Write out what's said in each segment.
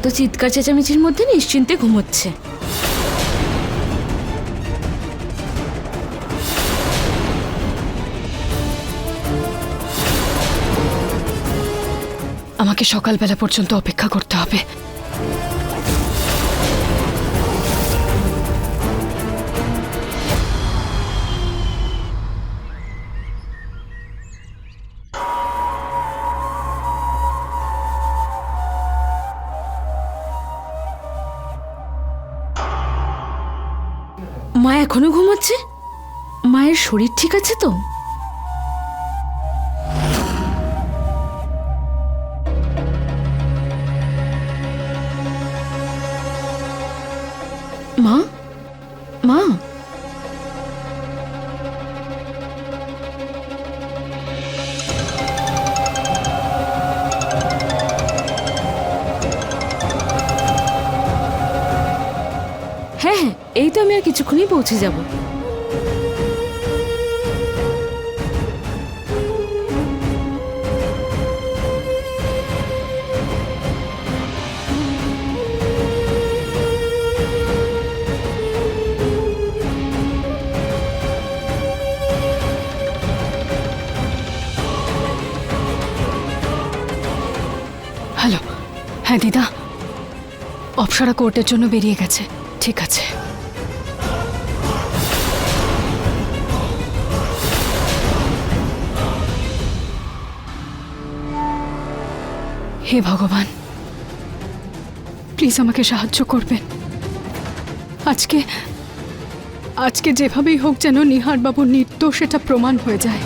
এত চিৎকার চেঁচামেচির মধ্যে নিশ্চিন্তে ঘুমোচ্ছে। আমাকে সকালবেলা পর্যন্ত অপেক্ষা করতে হবে। এখনও ঘুমাচ্ছে? মায়ের শরীর ঠিক আছে তো? এই তো আমি আর কিছুক্ষণই পৌঁছে যাব। হ্যালো হ্যাঁ দিদা। অপসরা কোর্টের জন্য বেরিয়ে গেছে। ঠিক আছে। হে ভগবান প্লিজ আমাকে সাহায্য করবেন। আজকে আজকে যেভাবেই হোক যেন নিহারবাবুর নির্দোষ এটা প্রমাণ হয়ে যায়।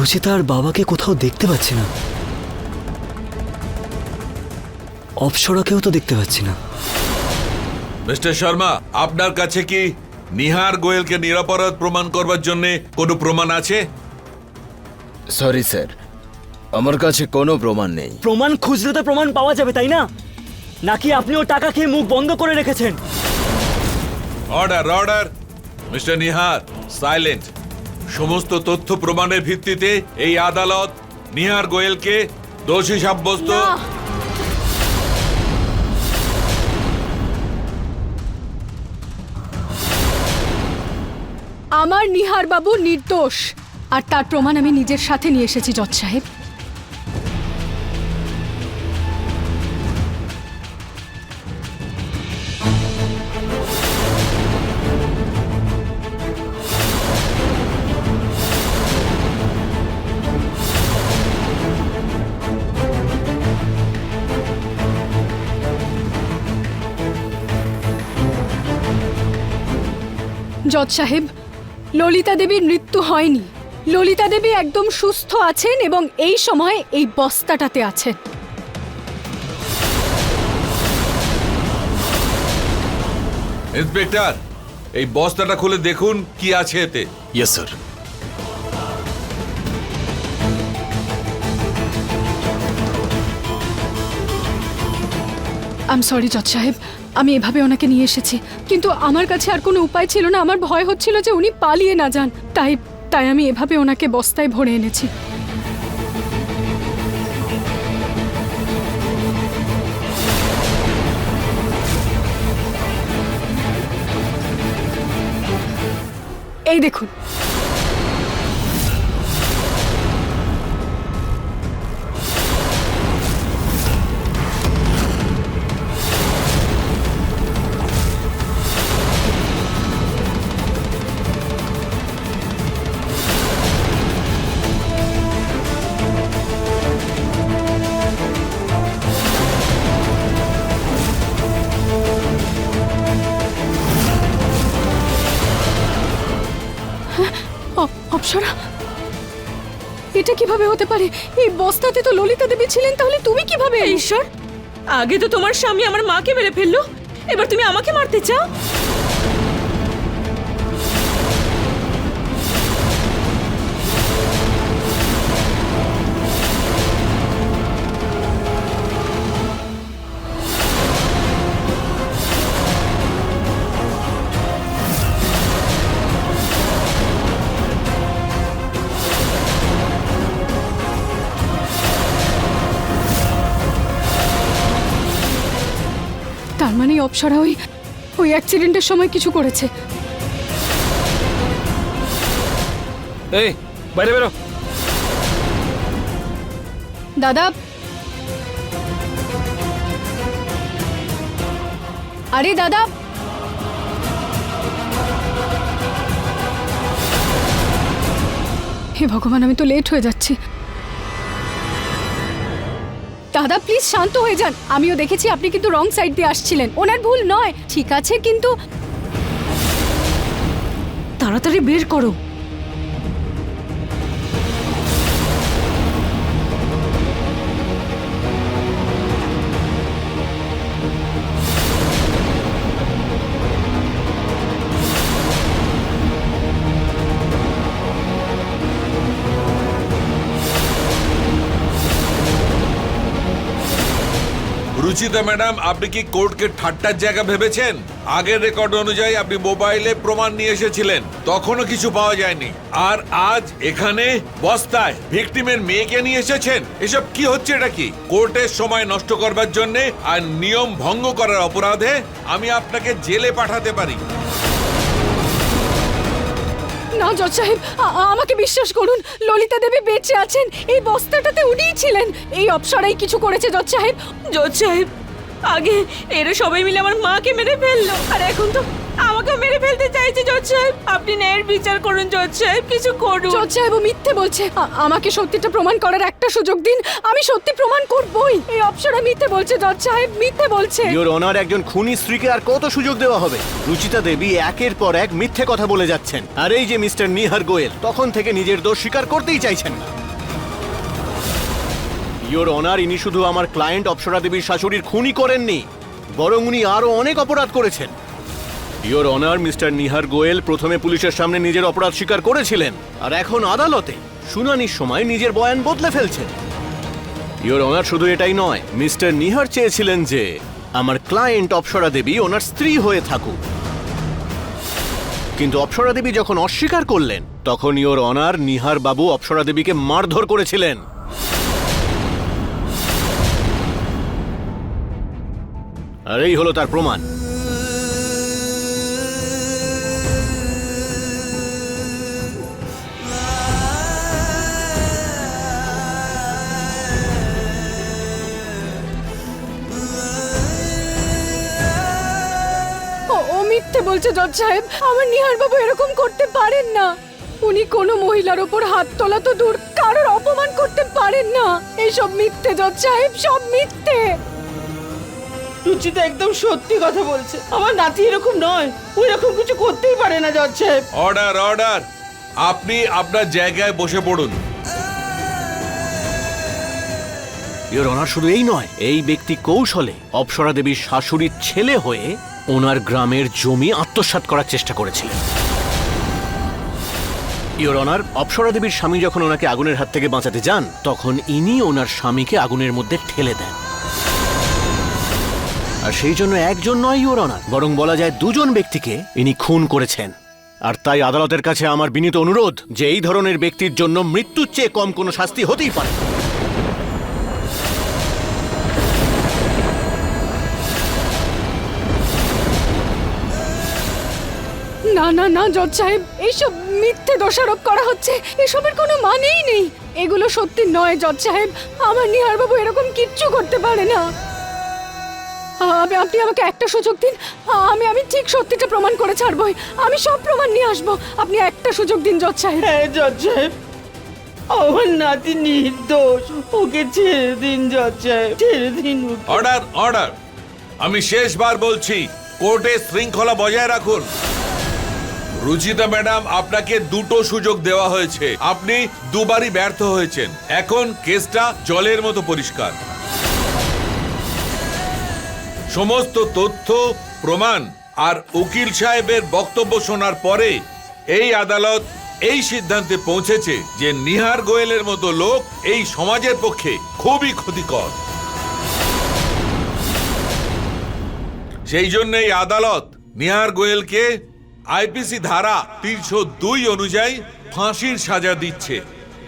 রচিতা আর বাবাকে কোথাও দেখতে পাচ্ছি না। অপসরাকেও তো দেখতে পাচ্ছি না। মিস্টার শর্মা আপনার কাছে কি নিহার গোয়েলকে নিরাপরাধ প্রমাণ করবার জন্য কোনো প্রমাণ আছে? সরি স্যার আমার কাছে কোনো প্রমাণ নেই। প্রমাণ খুঁজলে তো প্রমাণ পাওয়া যাবে তাই না? নাকি আপনিও টাকা খেয়ে মুখ বন্ধ করে রেখেছেন? Order order mister Nihar silent সমস্ত তথ্য প্রমাণের ভিত্তিতে এই আদালত নিহার গোয়েলকে দোষী সাব্যস্ত আমার নিহার বাবু নির্দোষ। আর তার প্রমাণ আমি নিজের সাথে নিয়ে এসেছি, জজ সাহেব। সাহেব ললিতা দেবীর মৃত্যু হয়নি। ললিতা দেবী একদম সুস্থ আছেন এবং এই সময় এই বস্তাটাতে আছেন। ইন্সপেক্টর এই বস্তাটা খুলে দেখুন কি আছে এতে। ইয়েস স্যার আম সরি জজ সাহেব আমি এভাবে ওনাকে নিয়ে এসেছি। কিন্তু আমার কাছে আর কোনো উপায় ছিল না। আমার ভয় হচ্ছিল যে উনি পালিয়ে না যান। তাই তাই আমি এভাবে ওনাকে বস্তায় ভরে এনেছি। এই দেখুন। কীভাবে হতে পারে? এই বস্তাতে তো ললিতা দেবী ছিলেন, তাহলে তুমি কীভাবে? ঈশ্বর, আগে তো তোমার স্বামী আমার মাকে মেরে ফেলল। এবার তুমি আমাকে মারতে চাও? অপসরা ওই ওই অ্যাক্সিডেন্টের সময় কিছু করেছে। এই বাইরে বেরো। দাদা। আরে দাদা। হে ভগবান আমি তো লেট হয়ে যাচ্ছি। দাদা প্লিজ শান্ত হয়ে যান। আমিও দেখেছি আপনি কিন্তু রং সাইড দিয়ে আসছিলেন। ওনার ভুল নয়। ঠিক আছে, কিন্তু তাড়াতাড়ি বের করো। রুচিতা ম্যাডাম, আপনি কি কোর্টকে ঠাট্টার জায়গা ভেবেছেন? আগের রেকর্ড অনুযায়ী আপনি মোবাইলে প্রমাণ নিয়ে এসেছিলেন, তখনও কিছু পাওয়া যায়নি। আর আজ এখানে বস্তায় ভিকটিমের মেয়েকে নিয়ে এসেছেন। এসব কি হচ্ছে এটা কি? কোর্টের সময় নষ্ট করবার জন্যে আর নিয়ম ভঙ্গ করার অপরাধে আমি আপনাকে জেলে পাঠাতে পারি। না, জজ সাহেব। আমাকে বিশ্বাস করুন, ললিতা দেবী বেঁচে আছেন। এই বস্তাটাতে উনিই ছিলেন। এই অপসরাই কিছু করেছে, জজ সাহেব। জজ সাহেব আগে এরা সবাই মিলে আমার মাকে মেরে ফেলল। আর এখন তো আমাকেও মেরে ফেলতে চাইছে জজ সাহেব। আপনি ন্যায়ের বিচার করুন জজ সাহেব কিছু করুন। জজ সাহেব মিথ্যে বলছে। আমাকে সত্যিটা প্রমাণ করার একটা সুযোগ দিন। আমি সত্যি প্রমাণ করবই। এই অপসরা মিথ্যে বলছে জজ সাহেব মিথ্যে বলছে। ইওর অনার একজন খুনি স্ত্রীকে আর কত সুযোগ দেওয়া হবে? রুচিতা দেবী একের পর এক মিথ্যে কথা বলে যাচ্ছেন। আর এই যে মিস্টার নিহার গোয়েল তখন থেকে নিজের দোষ স্বীকার করতেই চাইছেন না। ইওর অনার, ইনি শুধু আমার ক্লায়েন্ট অপসরা দেবীর শাশুড়ির খুনই করেননি, বরং উনি আরও অনেক অপরাধ করেছেন। Your honour, mister Nihar Goyal, প্রথমে পুলিশের সামনে নিজের অপরাধ স্বীকার করেছিলেন, আর এখন আদালতে শুনানির সময় নিজের বয়ান বদলে ফেলছেন। ইওর অনার শুধু এটাই নয়, মিস্টার নিহার চেয়েছিলেন যে আমার ক্লায়েন্ট অপসরা দেবী ওনার স্ত্রী হয়ে থাকুক। কিন্তু অপসরা দেবী যখন অস্বীকার করলেন, তখন ইওর অনার, নিহার বাবু অপসরা দেবীকে মারধর করেছিলেন। আর এই হলো তার প্রমাণ। মিথ্যে বলছে, জজ সাহেব। আমার নিহার বাবু এরকম করতে পারেন না। উনি কোনো মহিলার ওপর হাত তোলা তো দূর। কারোর অপমান করতে পারেন না। এইসব মিথ্যে, জজ সাহেব, সব মিথ্যে। রুচিতা একদম সত্যি কথা বলছে। আমার নাতি এরকম নয়। ও এরকম কিছু করতেই পারে না জজ সাহেব। Order order. আপনি আপনার জায়গায় বসে পড়ুন। ইওর অনার শুধু এই নয় এই ব্যক্তি কৌশলে অপসরা দেবীর শাশুড়ির ছেলে হয়ে ওনার গ্রামের জমি আত্মসাৎ করার চেষ্টা করেছিলেন। ইওর অনার অপসরা দেবীর স্বামী যখন ওনাকে আগুনের হাত থেকে বাঁচাতে যান তখন ইনি ওনার স্বামীকে আগুনের মধ্যে ঠেলে দেন। আর সেই জন্য একজন নয়, ইওর অনার। বরং বলা যায় দুজন ব্যক্তিকে ইনি খুন করেছেন। আর তাই আদালতের কাছে আমার বিনীত অনুরোধ যে এই ধরনের ব্যক্তির জন্য মৃত্যুর চেয়ে কম কোনো শাস্তি হতেই পারে। না। না না, জজ সাহেব, এইসব মিথ্যে দোষারোপ করা হচ্ছে। এসবের কোনো মানেই নেই। এগুলো সত্যি নয়, জজ সাহেব। আমার নিহার বাবু এরকম কিচ্ছু করতে পারে না। আমি আপনি আমাকে একটা সুযোগ দিন। আমি আমি ঠিক সত্যিটা প্রমাণ করে ছাড়বই। আমি সব প্রমাণ নিয়ে আসব। আপনি একটা সুযোগ দিন জজ সাহেব। হ্যাঁ জজ সাহেব। আমার নাতি নির্দোষ। ওকে ছেড়ে দিন জজ সাহেব। ছেড়ে দিন ওকে। Order order. আমি শেষবার বলছি কোর্টে শৃঙ্খলা বজায় রাখুন। রুচিতা ম্যাডাম আপনাকে দুটো সুযোগ দেওয়া হয়েছে। আপনি দুবারই ব্যর্থ হয়েছেন। এখন কেসটা জলের মতো পরিষ্কার। সমস্ত তথ্য, প্রমাণ আর উকিল সাহেবের বক্তব্য শোনার পরে এই আদালত এই সিদ্ধান্তে পৌঁছেছে যে নিহার গোয়েলের মতো লোক এই সমাজের পক্ষে খুবই ক্ষতিকর। সেই জন্য এই আদালত নিহার গোয়েলকে আইপিসি ধারা তিনশো দুই অনুযায়ী ফাঁসির সাজা দিচ্ছে।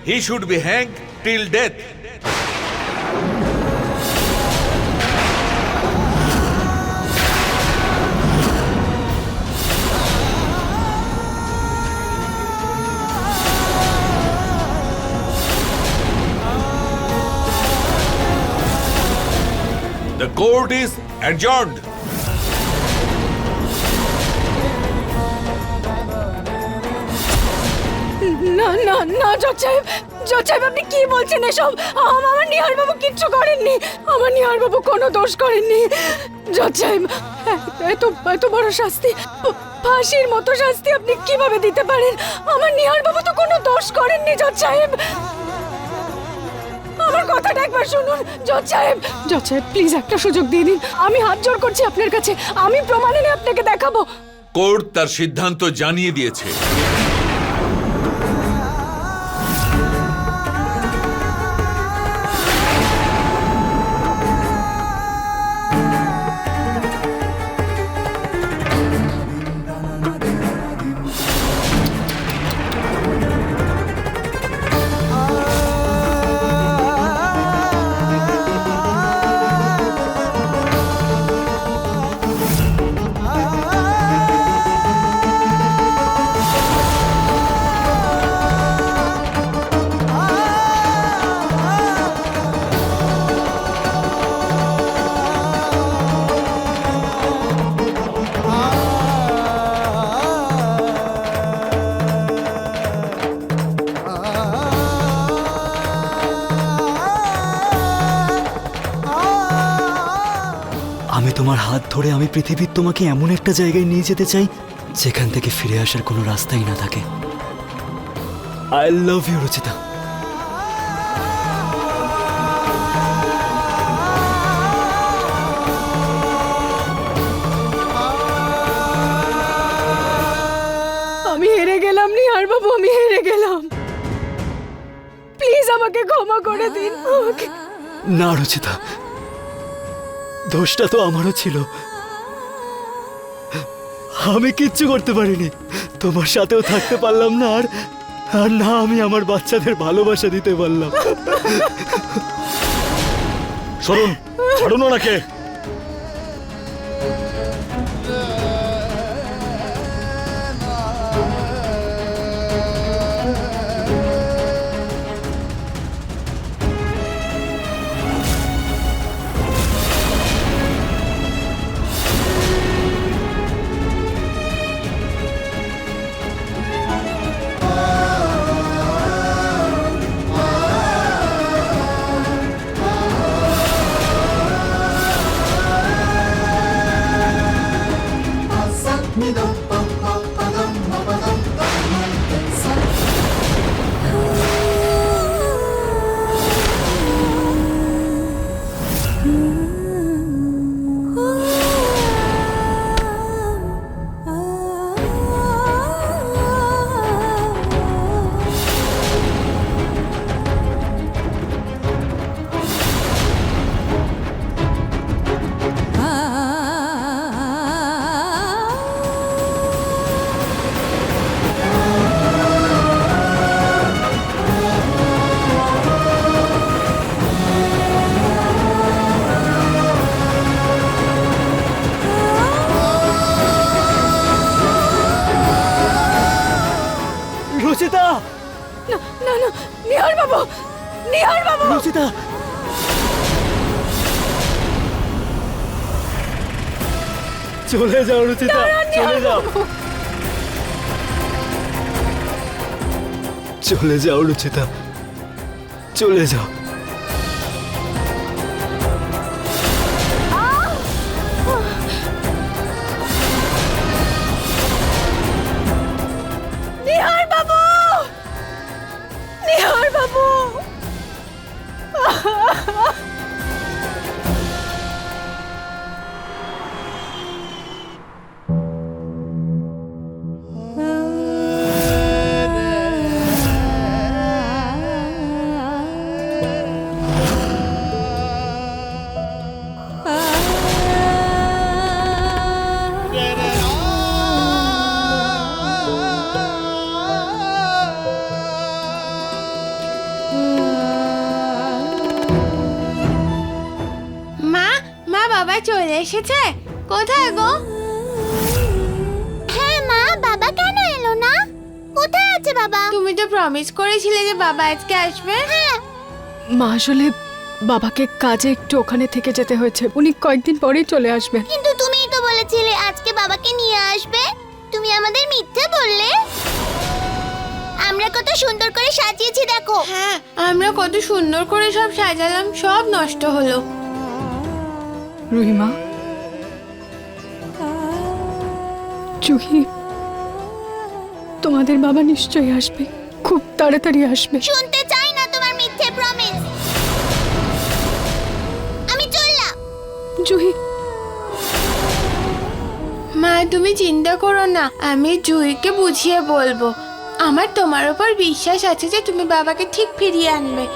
He should be hang till death Court is adjourned. না না না, জজ সাহেব জজ সাহেব, আপনি কি বলছেন এসব? আম- আমার নিহার বাবু কিচ্ছু করেননি। আমার নিহার বাবু কোনো দোষ করেননি। জজ সাহেব, এত এত বড় শাস্তি, ফাঁসির মতো শাস্তি আপনি কীভাবে দিতে পারেন? আমার নিহার বাবু তো কোনো দোষ করেননি, জজ সাহেব। আমার কথাটা একবার শুনুন, জজ সাহেব। জজ সাহেব প্লিজ একটা সুযোগ দিয়ে দিন। আমি হাত জোর করছি আপনার কাছে। আমি প্রমাণ এনে আপনাকে দেখাবো। কোর্ট তার সিদ্ধান্ত জানিয়ে দিয়েছে। ধরে আমি পৃথিবীর তোমাকে এমন একটা জায়গায় নিয়ে যেতে চাই যেখান থেকে ফিরে আসার কোনো রাস্তাই না থাকে। I love you Rachita. আমি হেরে গেলাম নিহার বাবু আমি হেরে গেলাম। প্লিজ আমাকে ক্ষমা করে দিন আমাকে না রচিতা। দোষটা তো আমারও ছিল। আমি কিচ্ছু করতে পারিনি। তোমার সাথেও থাকতে পারলাম না আর আর না, আমি আমার বাচ্চাদের ভালোবাসা দিতে পারলাম। শরুন ছাড়ুন ওনাকে। রচিতা চলে যাও রচিতা চলে যাও। চলে যাও রচিতা চলে যাও। এসেছে। কোথায় গো? হ্যাঁ মা বাবা কেন এলো না? কোথায় আছে বাবা? তুমি তো প্রমিস করেছিলে যে বাবা আজকে আসবে। হ্যাঁ। মা আসলে বাবাকে কাজে একটু ওখানে থেকে যেতে হয়েছে। উনি কয়েকদিন পরেই চলে আসবেন কিন্তু তুমিই তো বলেছিলে আজকে বাবাকে নিয়ে আসবে। তুমি আমাদের মিথ্যে বললে। আমরা কত সুন্দর করে সাজিয়েছি দেখো। হ্যাঁ আমরা কত সুন্দর করে সব সাজালাম সব নষ্ট হলো। রুহিমা। জুহি তোমাদের বাবা নিশ্চয়ই আসবে। খুব তাড়াতাড়ি আসবে। শুনতে চাই না তোমার মিথ্যে প্রমিস আমি চললাম। জুহি। মা তুমি চিন্তা করো না। আমি জুহিকে বুঝিয়ে বলব। আমার তোমার উপর বিশ্বাস আছে যে তুমি বাবাকে ঠিক ফিরিয়ে আনবে।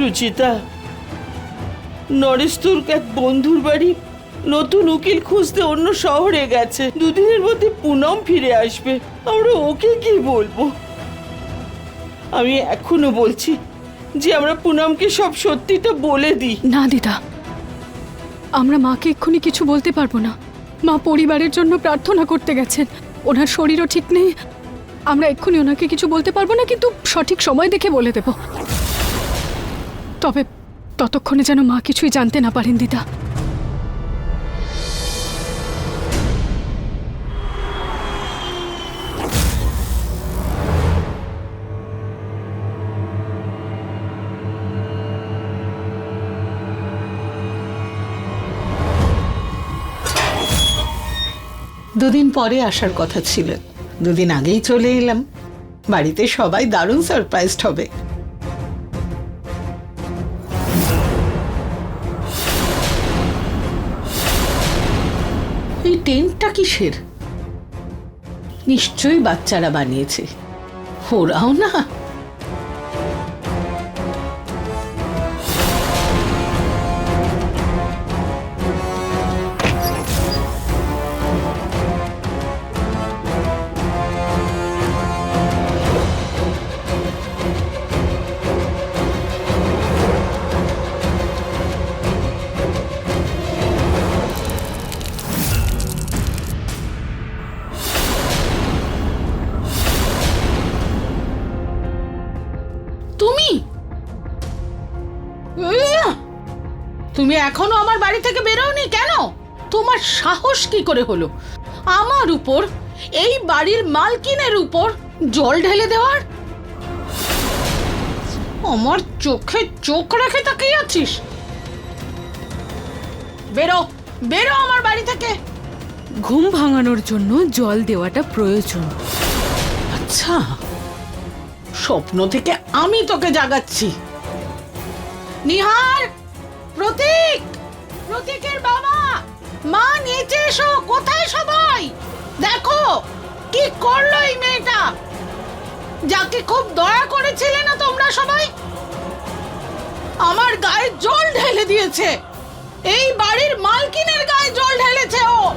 রুচিতা, নরেশ তোর এক বন্ধুর বাড়ি নতুন উকিল খুঁজতে অন্য শহরে গেছে। দুদিনের মধ্যে পুনম ফিরে আসবে। আমরা ওকে কি বলব? আমি এখনও বলছি যে আমরা পুনমকে সব সত্যিটা বলে দিই। না দিদা, আমরা মাকে এক্ষুনি কিছু বলতে পারব না। মা পরিবারের জন্য প্রার্থনা করতে গেছেন। ওনার শরীরও ঠিক নেই। আমরা এক্ষুনি ওনাকে কিছু বলতে পারব না, কিন্তু সঠিক সময় দেখে বলে দেব। তবে ততক্ষণে যেন মা কিছুই জানতে না পারেন, দিদা। দুদিন পরে আসার কথা ছিল। দুদিন আগেই চলে এলাম। বাড়িতে সবাই দারুণ সারপ্রাইজড হবে। টেন্টটা কিসের? নিশ্চয়ই বাচ্চারা বানিয়েছে। ওরাও না? এখনও আমার বাড়ি থেকে বেরোনি কেন? তোমার সাহস কি করে হলো? আমার উপর এই বাড়ির মালকিনের উপর জল ঢেলে দেওয়ার? আমার চোখে চোখ রেখে তাকিয়ে আছিস? বেরো বেরো আমার বাড়ি থেকে। ঘুম ভাঙানোর জন্য জল দেওয়াটা প্রয়োজন। আচ্ছা স্বপ্ন থেকে আমি তোকে জাগাচ্ছি। নিহার প্রতীক! প্রতীকের বাবা! মা, নিচে এসো! কোথায় সবাই? দেখো, কি করল এই মেয়েটা? যাকে খুব দয়া করেছিলে না তোমরা সবাই? আমার গায়ে জল ঢেলে দিয়েছে। এই বাড়ির মালকিনের গায়ে জল ঢেলেছে ও।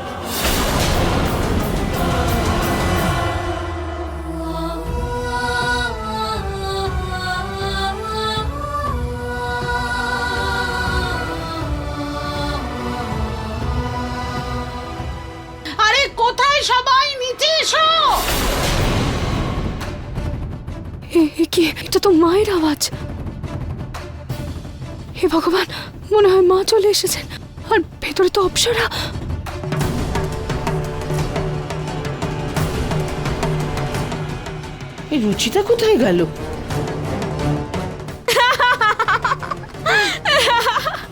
কোথায় সবাই নিচে এসো? কি? এটা তো মায়ের আওয়াজ। হে ভগবান মনে হয় মা চলে এসেছেন। আর ভেতরে তো অপসরা। এই রুচিতা কোথায় গেল?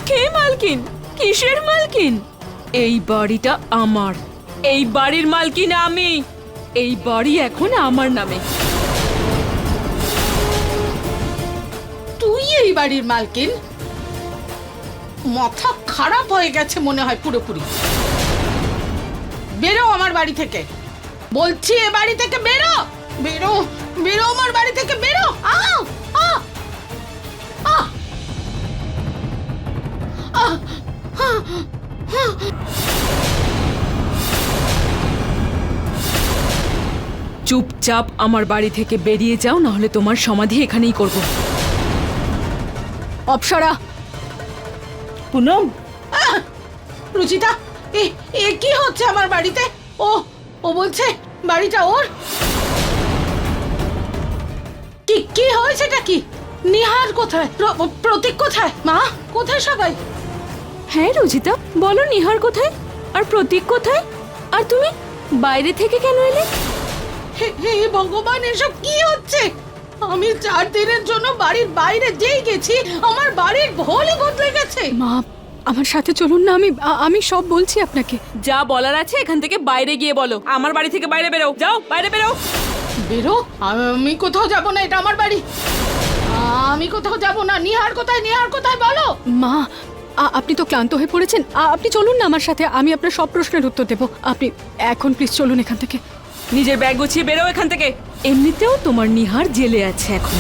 কে মালকিন? কিসের মালকিন? এই বাড়িটা আমার। এই বাড়ির মালকিন আমি। এই বাড়ি এখন আমার নামে। তুই এই বাড়ির মালকিন? মাথা খারাপ হয়ে গেছে মনে হয় পুরোপুরি। বেরো আমার বাড়ি থেকে। বলছি এ বাড়ি থেকে বেরো। বেরো বেরো আমার বাড়ি থেকে, বেরো। আ আ আ আ চুপচাপ আমার বাড়ি থেকে বেরিয়ে যাও না হলে তোমার সমাধি এখানেই করব। অপসরা! পুনম! রুচিতা এ এ কি হচ্ছে আমার বাড়িতে? ও ও বলছে বাড়িটা ওর? কি কি হয়েছে হয়েছেটা কি? নিহার কোথায়? প্র- প্রতীক কোথায়? মা কোথায় সবাই? হ্যাঁ রুজিতা বলো নিহার কোথায়? আর প্রতীক কোথায়? আর তুমি বাইরে থেকে কেন এলে? হে হে ভগবান এসব কি হচ্ছে? আমি চার দিনের জন্য বাড়ির বাইরে যেই গেছি আমার বাড়ির ভোলই বদলে গেছে। মা আমার সাথে চলুন না আমি আমি সব বলছি আপনাকে। যা বলার আছে এখান থেকে বাইরে গিয়ে বলো। আমার বাড়ি থেকে বাইরে বেরো। যাও বাইরে বেরো। বেরো? আমি কোথাও যাব না এটা আমার বাড়ি। আমি কোথাও যাব না নিহার কোথায় নিহার কোথায় বলো? মা আপনি তো ক্লান্ত হয়ে পড়েছেন। আপনি চলুন না আমার সাথে আমি আপনার সব প্রশ্নের উত্তর দেবো। আপনি এখন প্লিজ চলুন এখান থেকে। নিজের ব্যাগ গুছিয়ে বেরো এখান থেকে। এমনিতেও তোমার নিহার জেলে আছে এখন।